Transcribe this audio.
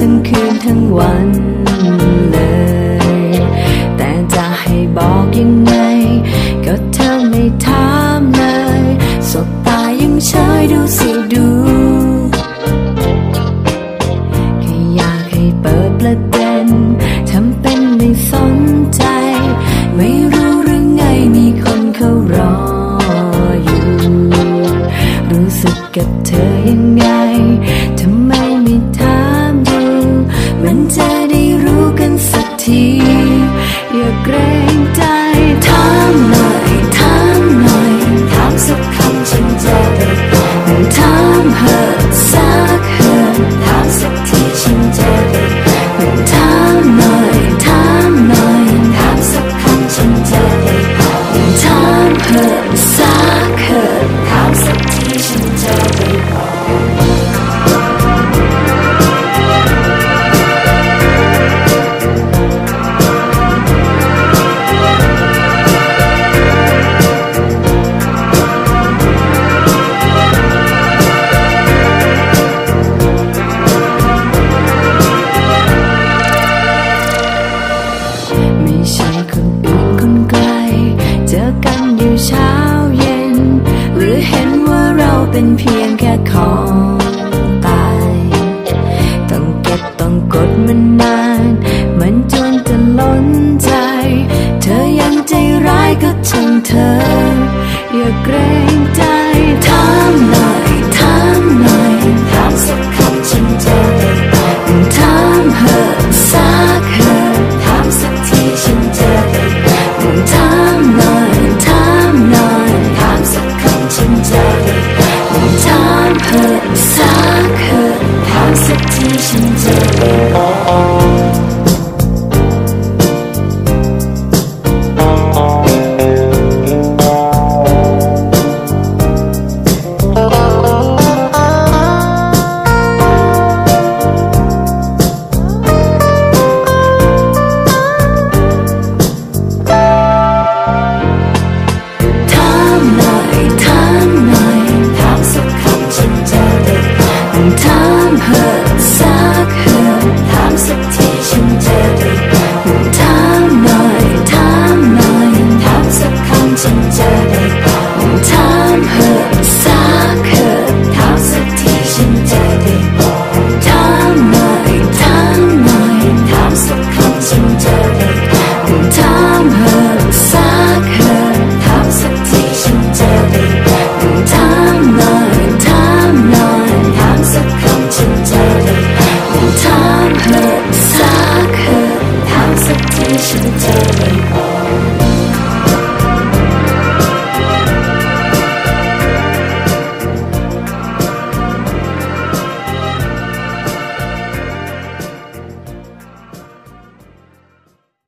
ทั้งคืนทั้งวันเลย แต่จะให้บอกยังไง ก็เธอไม่ถามเลย สบตายังเฉยดูสิดูแค่อยากให้เปิดประเด็นทำเป็นไม่สนใจ ไม่รู้หรือไงมีคนเขารออยู่ รู้สึกกับเธอยัง ก็ช่างเธออย่าเกร somehow